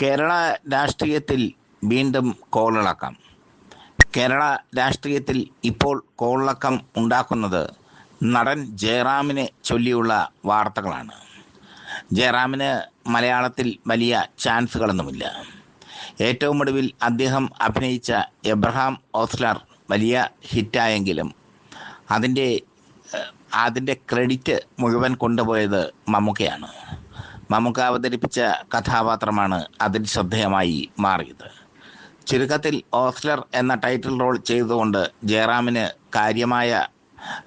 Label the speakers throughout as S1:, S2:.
S1: കേരള രാഷ്ട്രീയത്തിൽ വീണ്ടും കോളിളക്കം. കേരള രാഷ്ട്രീയത്തിൽ ഇപ്പോൾ കോളിളക്കം ഉണ്ടാക്കുന്നത് നടൻ ജയറാമിനെ ചൊല്ലിയുള്ള വാർത്തകളാണ്. ജയറാമിന് മലയാളത്തിൽ വലിയ ചാൻസുകളൊന്നുമില്ല. ഏറ്റവും ഒടുവിൽ അദ്ദേഹം അഭിനയിച്ച എബ്രഹാം ഓസ്ലർ വലിയ ഹിറ്റായെങ്കിലും അതിന്റെ അതിന്റെ ക്രെഡിറ്റ് മുഴുവൻ കൊണ്ടുപോയത് മമ്മൂക്കയാണ്. മമ്മൂക്ക അവതരിപ്പിച്ച കഥാപാത്രമാണ് അതിൽ ശ്രദ്ധേയമായി മാറിയത്. ചുരുക്കത്തിൽ ഓസ്ലർ എന്ന ടൈറ്റിൽ റോൾ ചെയ്തുകൊണ്ട് ജയറാമിന് കാര്യമായ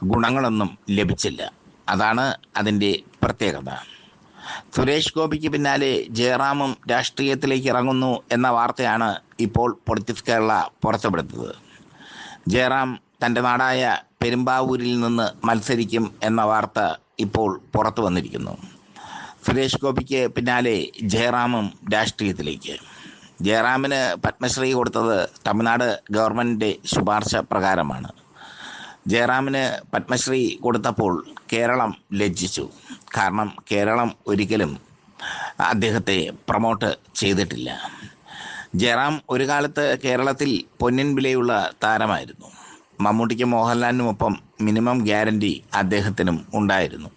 S1: ഗുണങ്ങളൊന്നും ലഭിച്ചില്ല. അതാണ് അതിന്റെ പ്രത്യേകത. സുരേഷ് ഗോപിക്ക് പിന്നാലെ ജയറാമും രാഷ്ട്രീയത്തിലേക്ക് ഇറങ്ങുന്നു എന്ന വാർത്തയാണ് ഇപ്പോൾ പൊളിറ്റിക്സ് കേരള പുറത്തുവിടുന്നത്. ജയറാം തന്റെ നാടായ പെരുമ്പാവൂരിൽ നിന്ന് മത്സരിക്കും എന്ന വാർത്ത ഇപ്പോൾ പുറത്തു വന്നിരിക്കുന്നു സുരേഷ് ഗോപിക്ക് പിന്നാലെ ജയറാമും രാഷ്ട്രീയത്തിലേക്ക്. ജയറാമിന് പത്മശ്രീ കൊടുത്തത് തമിഴ്നാട് ഗവൺമെന്റിന്റെ ശുപാർശ പ്രകാരമാണ്. ജയറാമിന് പത്മശ്രീ കൊടുത്തപ്പോൾ കേരളം ലജ്ജിച്ചു. കാരണം കേരളം ഒരിക്കലും അദ്ദേഹത്തെ പ്രൊമോട്ട് ചെയ്തിട്ടില്ല. ജയറാം ഒരു കാലത്ത് കേരളത്തിൽ പൊന്നിൻ വിലയുള്ള താരമായിരുന്നു. മമ്മൂട്ടിക്കും മോഹൻലാലിനുമൊപ്പം മിനിമം ഗ്യാരണ്ടി അദ്ദേഹത്തിനും ഉണ്ടായിരുന്നു.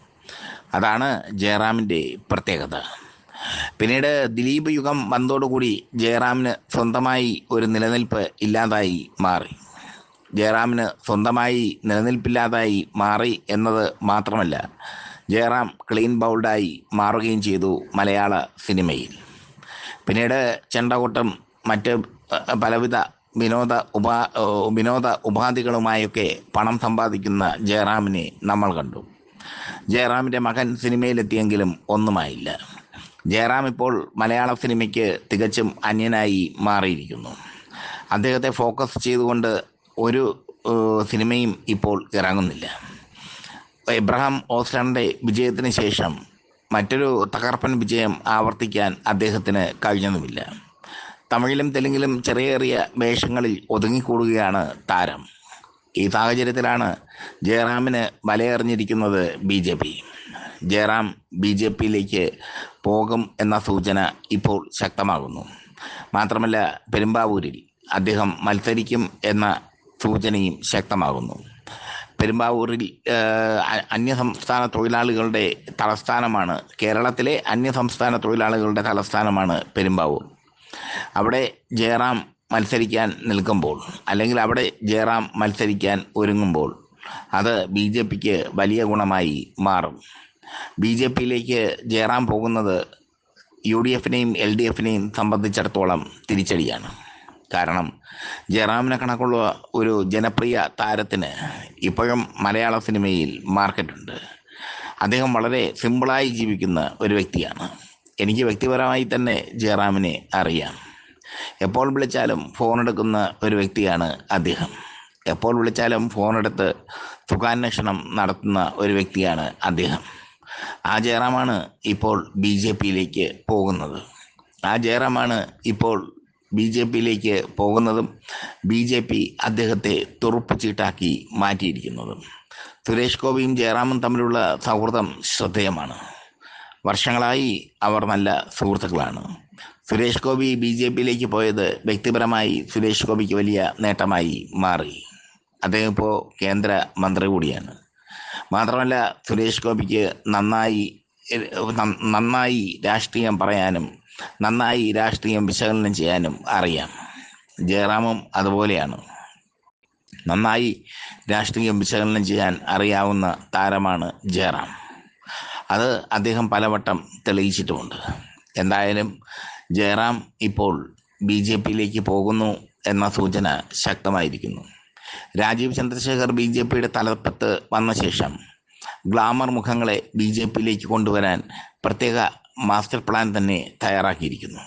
S1: അതാണ് ജയറാമിന്റെ പ്രത്യേകത. പിന്നീട് ദിലീപ് യുഗം വന്നതോടുകൂടി ജയറാമിന് സ്വന്തമായി ഒരു നിലനിൽപ്പ് ഇല്ലാതായി മാറി. ജയറാമിന് സ്വന്തമായി നിലനിൽപ്പില്ലാതായി മാറി എന്നത് മാത്രമല്ല ജയറാം ക്ലീൻ ബൗൾഡായി മാറുകയും ചെയ്തു മലയാള സിനിമയിൽ. പിന്നീട് ചെണ്ടകൊട്ടും മറ്റ് പലവിധ വിനോദ ഉപാ വിനോദ ഉപാധികളുമായൊക്കെ പണം സമ്പാദിക്കുന്ന ജയറാമിനെ നമ്മൾ കണ്ടു. ജയറാമിന്റെ മകൻ സിനിമയിലെത്തിയെങ്കിലും ഒന്നുമായില്ല. ജയറാം ഇപ്പോൾ മലയാള സിനിമയ്ക്ക് തികച്ചും അന്യനായി മാറിയിരിക്കുന്നു. അദ്ദേഹത്തെ ഫോക്കസ് ചെയ്തുകൊണ്ട് ഒരു സിനിമയും ഇപ്പോൾ ഇറങ്ങുന്നില്ല. എബ്രഹാം ഓസ്ലറിന്റെ വിജയത്തിന് ശേഷം മറ്റൊരു തകർപ്പൻ വിജയം ആവർത്തിക്കാൻ അദ്ദേഹത്തിന് കഴിഞ്ഞതുമില്ല. തമിഴിലും തെലുങ്കിലും ചെറിയ ചെറിയ വേഷങ്ങളിൽ ഒതുങ്ങിക്കൂടുകയാണ് താരം. ഈ സാഹചര്യത്തിലാണ് ജയറാമിന് വലയെറിഞ്ഞിരിക്കുന്നത് B J P. Jayaram B J പിയിലേക്ക് പോകും എന്ന സൂചന ഇപ്പോൾ ശക്തമാകുന്നു. മാത്രമല്ല പെരുമ്പാവൂരിൽ അദ്ദേഹം മത്സരിക്കും എന്ന സൂചനയും ശക്തമാകുന്നു. പെരുമ്പാവൂരിൽ അന്യസംസ്ഥാന തൊഴിലാളികളുടെ തലസ്ഥാനമാണ് കേരളത്തിലെ അന്യസംസ്ഥാന തൊഴിലാളികളുടെ തലസ്ഥാനമാണ് പെരുമ്പാവൂർ. അവിടെ ജയറാം മത്സരിക്കാൻ നിൽക്കുമ്പോൾ അല്ലെങ്കിൽ അവിടെ ജയറാം മത്സരിക്കാൻ ഒരുങ്ങുമ്പോൾ അത് ബി ജെ പിക്ക് വലിയ ഗുണമായി മാറും. ബി ജെ പിയിലേക്ക് ജയറാം പോകുന്നത് യു ഡി എഫിനെയും എൽ ഡി എഫിനെയും സംബന്ധിച്ചിടത്തോളം തിരിച്ചടിയാണ്. കാരണം ജയറാമിനെ കണക്കുള്ള ഒരു ജനപ്രിയ താരത്തിന് ഇപ്പോഴും മലയാള സിനിമയിൽ മാർക്കറ്റുണ്ട്. അദ്ദേഹം വളരെ സിമ്പിളായി ജീവിക്കുന്ന ഒരു വ്യക്തിയാണ്. എനിക്ക് വ്യക്തിപരമായി തന്നെ ജയറാമിനെ അറിയാം. എപ്പോൾ വിളിച്ചാലും ഫോൺ എടുക്കുന്ന ഒരു വ്യക്തിയാണ് അദ്ദേഹം. എപ്പോൾ വിളിച്ചാലും ഫോൺ എടുത്ത് സുഖാന്വേഷണം നടത്തുന്ന ഒരു വ്യക്തിയാണ് അദ്ദേഹം. ആ ജയറാമാണ് ഇപ്പോൾ ബി ജെ പിയിലേക്ക് പോകുന്നത്. ആ ജയറാമാണ് ഇപ്പോൾ ബി ജെ പിയിലേക്ക് പോകുന്നതും ബി ജെ പി അദ്ദേഹത്തെ തുറുപ്പ് ചീട്ടാക്കി മാറ്റിയിരിക്കുന്നതും. സുരേഷ് ഗോപിയും ജയറാമും തമ്മിലുള്ള സൗഹൃദം ശ്രദ്ധേയമാണ്. വർഷങ്ങളായി അവർ നല്ല സുഹൃത്തുക്കളാണ്. സുരേഷ് ഗോപി ബി ജെ പിയിലേക്ക് പോയത് വ്യക്തിപരമായി സുരേഷ് ഗോപിക്ക് വലിയ നേട്ടമായി മാറി. അദ്ദേഹം ഇപ്പോൾ കേന്ദ്ര മന്ത്രി കൂടിയാണ്. മാത്രമല്ല സുരേഷ് ഗോപിക്ക് നന്നായി നന്നായി രാഷ്ട്രീയം പറയാനും നന്നായി രാഷ്ട്രീയം വിശകലനം ചെയ്യാനും അറിയാം. ജയറാമും അതുപോലെയാണ്. നന്നായി രാഷ്ട്രീയം വിശകലനം ചെയ്യാൻ അറിയാവുന്ന താരമാണ് ജയറാം. അത് അദ്ദേഹം പലവട്ടം തെളിയിച്ചിട്ടുമുണ്ട്. എന്തായാലും ജയറാം ഇപ്പോൾ ബി ജെ പിയിലേക്ക് പോകുന്നു എന്ന സൂചന ശക്തമായിരിക്കുന്നു. രാജീവ് ചന്ദ്രശേഖർ ബി ജെ പിയുടെ തലപ്പത്ത് വന്ന ശേഷം ഗ്ലാമർ മുഖങ്ങളെ ബി ജെ പിയിലേക്ക് കൊണ്ടുവരാൻ പ്രത്യേക മാസ്റ്റർ പ്ലാൻ തന്നെ തയ്യാറാക്കിയിരിക്കുന്നു.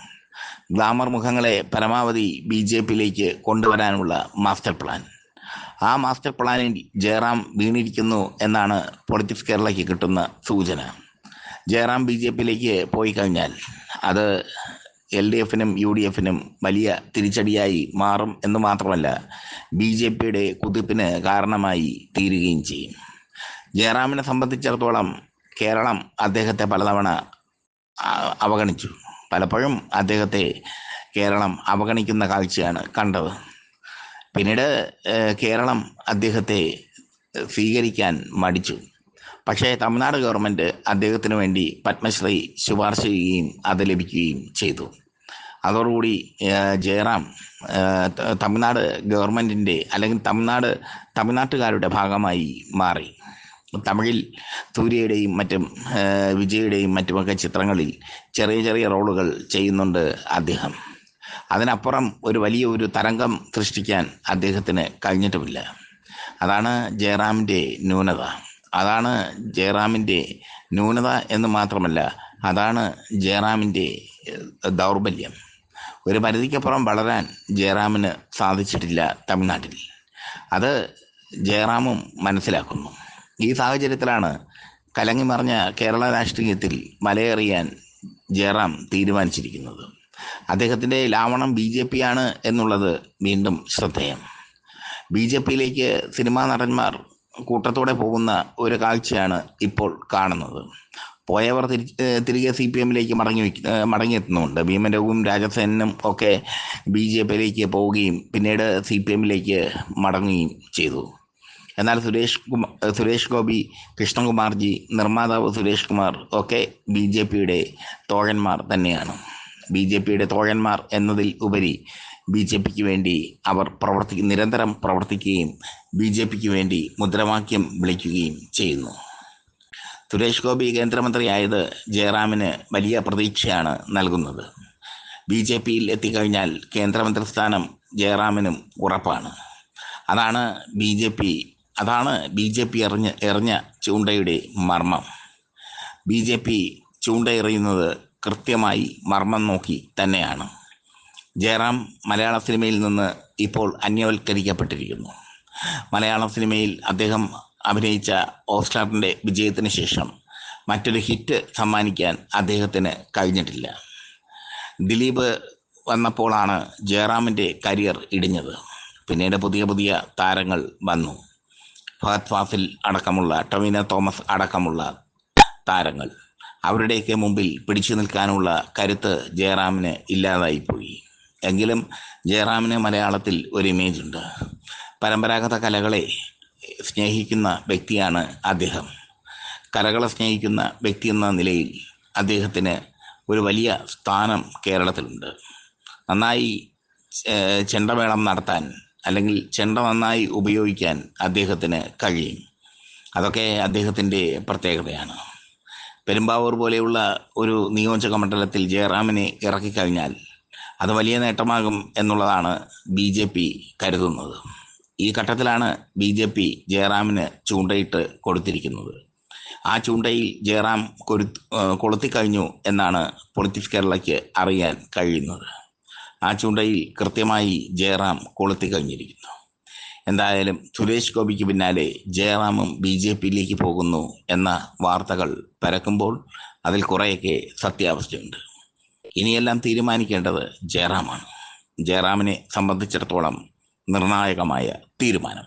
S1: ഗ്ലാമർ മുഖങ്ങളെ പരമാവധി ബി ജെ പിയിലേക്ക് കൊണ്ടുവരാനുള്ള മാസ്റ്റർ പ്ലാൻ. ആ മാസ്റ്റർ പ്ലാനിൽ ജയറാം വീണിരിക്കുന്നു എന്നാണ് പൊളിറ്റിക്സ് കേരളയ്ക്ക് കിട്ടുന്ന സൂചന. ജയറാം ബി ജെ പിയിലേക്ക് പോയി കഴിഞ്ഞാൽ അത് എൽ ഡി എഫിനും യു ഡി എഫിനും വലിയ തിരിച്ചടിയായി മാറും എന്ന് മാത്രമല്ല ബി ജെ പിയുടെ കുതിപ്പിന് കാരണമായി തീരുകയും ചെയ്യും. ജയറാമിനെ സംബന്ധിച്ചിടത്തോളം കേരളം അദ്ദേഹത്തെ പലതവണ അവഗണിച്ചു. പലപ്പോഴും അദ്ദേഹത്തെ കേരളം അവഗണിക്കുന്ന കാഴ്ചയാണ് കണ്ടത്. പിന്നീട് കേരളം അദ്ദേഹത്തെ സ്വീകരിക്കാൻ മടിച്ചു. പക്ഷേ തമിഴ്നാട് ഗവൺമെന്റ് അദ്ദേഹത്തിന് വേണ്ടി പത്മശ്രീ ശുപാർശ ചെയ്യുകയും അത് ലഭിക്കുകയും ചെയ്തു. അതോടുകൂടി ജയറാം തമിഴ്നാട് ഗവൺമെന്റിന്റെ അല്ലെങ്കിൽ തമിഴ്നാട് തമിഴ്നാട്ടുകാരുടെ ഭാഗമായി മാറി. തമിഴിൽ സൂര്യയുടെയും മറ്റും വിജയുടെയും മറ്റുമൊക്കെ ചിത്രങ്ങളിൽ ചെറിയ ചെറിയ റോളുകൾ ചെയ്യുന്നുണ്ട് അദ്ദേഹം. അതിനപ്പുറം ഒരു വലിയ ഒരു തരംഗം സൃഷ്ടിക്കാൻ അദ്ദേഹത്തിന് കഴിഞ്ഞിട്ടുമില്ല. അതാണ് ജയറാമിന്റെ ന്യൂനത. അതാണ് ജയറാമിന്റെ ന്യൂനത എന്ന് മാത്രമല്ല അതാണ് ജയറാമിന്റെ ദൗർബല്യം. ഒരു പരിധിക്കപ്പുറം വളരാൻ ജയറാമിന് സാധിച്ചിട്ടില്ല തമിഴ്നാട്ടിൽ. അത് ജയറാമും മനസ്സിലാക്കുന്നു. ഈ സാഹചര്യത്തിലാണ് കലങ്ങി മറിഞ്ഞ കേരള രാഷ്ട്രീയത്തിൽ മലയേറിയാൻ ജയറാം തീരുമാനിച്ചിരിക്കുന്നത്. അദ്ദേഹത്തിന്റെ ലാവണം ബി ജെ പി ആണ് എന്നുള്ളത് വീണ്ടും ശ്രദ്ധേയം. ബി ജെ പിയിലേക്ക് സിനിമാ നടന്മാർ കൂട്ടത്തോടെ പോകുന്ന ഒരു കാഴ്ചയാണ് ഇപ്പോൾ കാണുന്നത്. പോയവർ തിരി തിരികെ സി പി എമ്മിലേക്ക് മടങ്ങി മടങ്ങിയെത്തുന്നുണ്ട്. ഭീമൻ രഘുവും രാജസേനും ഒക്കെ ബി ജെ പിയിലേക്ക് പോവുകയും പിന്നീട് സി പി എമ്മിലേക്ക് മടങ്ങുകയും ചെയ്തു. എന്നാൽ സുരേഷ് കുമാർ സുരേഷ് ഗോപി കൃഷ്ണകുമാർജി നിർമ്മാതാവ് സുരേഷ് കുമാർ ഒക്കെ ബി ജെ പിയുടെ തോഴന്മാർ തന്നെയാണ്. ബി ജെ പിയുടെ തോഴന്മാർ എന്നതിൽ ഉപരി ബി ജെ പിക്ക് വേണ്ടി അവർ പ്രവർത്തി നിരന്തരം പ്രവർത്തിക്കുകയും ബി ജെ പിക്ക് വേണ്ടി മുദ്രാവാക്യം വിളിക്കുകയും ചെയ്യുന്നു. സുരേഷ് ഗോപി കേന്ദ്രമന്ത്രിയായത് ജയറാമിന് വലിയ പ്രതീക്ഷയാണ് നൽകുന്നത്. ബി ജെ പിയിൽ എത്തിക്കഴിഞ്ഞാൽ കേന്ദ്രമന്ത്രി സ്ഥാനം ജയറാമിനും ഉറപ്പാണ്. അതാണ് ബി ജെ പി അതാണ് ബി ജെ പി എറിഞ്ഞ എറിഞ്ഞ ചൂണ്ടയുടെ മർമ്മം. ബി ജെ പി ചൂണ്ടയെറിയുന്നത് കൃത്യമായി മർമ്മം നോക്കി തന്നെയാണ്. ജയറാം മലയാള സിനിമയിൽ നിന്ന് ഇപ്പോൾ അന്യവൽക്കരിക്കപ്പെട്ടിരിക്കുന്നു. മലയാള സിനിമയിൽ അദ്ദേഹം അഭിനയിച്ച ഓസ്റ്റാറിന്റെ വിജയത്തിന് ശേഷം മറ്റൊരു ഹിറ്റ് സമ്മാനിക്കാൻ അദ്ദേഹത്തിന് കഴിഞ്ഞിട്ടില്ല. ദിലീപ് വന്നപ്പോഴാണ് ജയറാമിന്റെ കരിയർ ഇടിഞ്ഞത്. പിന്നീട് പുതിയ പുതിയ താരങ്ങൾ വന്നു. ഫഹദ് ഫാസിൽ അടക്കമുള്ള ടൊവിന തോമസ് അടക്കമുള്ള താരങ്ങൾ. അവരുടെയൊക്കെ മുമ്പിൽ പിടിച്ചു നിൽക്കാനുള്ള കരുത്ത് ജയറാമിന് ഇല്ലാതായിപ്പോയി. എങ്കിലും ജയറാമിന് മലയാളത്തിൽ ഒരു ഇമേജ് ഉണ്ട്. പരമ്പരാഗത കലകളെ സ്നേഹിക്കുന്ന വ്യക്തിയാണ് അദ്ദേഹം. കലകളെ സ്നേഹിക്കുന്ന വ്യക്തി എന്ന നിലയിൽ അദ്ദേഹത്തിന് ഒരു വലിയ സ്ഥാനം കേരളത്തിലുണ്ട്. നന്നായി ചെണ്ടമേളം നടത്താൻ അല്ലെങ്കിൽ ചെണ്ട നന്നായി ഉപയോഗിക്കാൻ അദ്ദേഹത്തിന് കഴിയും. അതൊക്കെ അദ്ദേഹത്തിന്റെ പ്രത്യേകതയാണ്. പെരുമ്പാവൂർ പോലെയുള്ള ഒരു നിയോജക മണ്ഡലത്തിൽ ജയറാമിനെ ഇറക്കിക്കഴിഞ്ഞാൽ അത് വലിയ നേട്ടമാകും എന്നുള്ളതാണ് ബി ജെ പി കരുതുന്നത്. ഈ ഘട്ടത്തിലാണ് ബി ജെ പി ജയറാമിന് ചൂണ്ടയിട്ട് കൊടുത്തിരിക്കുന്നത്. ആ ചൂണ്ടയിൽ ജയറാം കൊരു കൊളുത്തിക്കഴിഞ്ഞു എന്നാണ് പൊളിറ്റിക്സ് കേരളയ്ക്ക് അറിയാൻ കഴിയുന്നത്. ആ ചൂണ്ടയിൽ കൃത്യമായി ജയറാം കൊളുത്തിക്കഴിഞ്ഞിരിക്കുന്നു. എന്തായാലും സുരേഷ് ഗോപിക്ക് പിന്നാലെ ജയറാമും ബി ജെ പിയിലേക്ക് പോകുന്നു എന്ന വാർത്തകൾ പരക്കുമ്പോൾ അതിൽ കുറേയൊക്കെ സത്യാവസ്ഥയുണ്ട്. ഇനിയെല്ലാം തീരുമാനിക്കേണ്ടത് ജയറാമാണ്. ജയറാമിനെ സംബന്ധിച്ചിടത്തോളം നിർണായകമായ തീരുമാനം.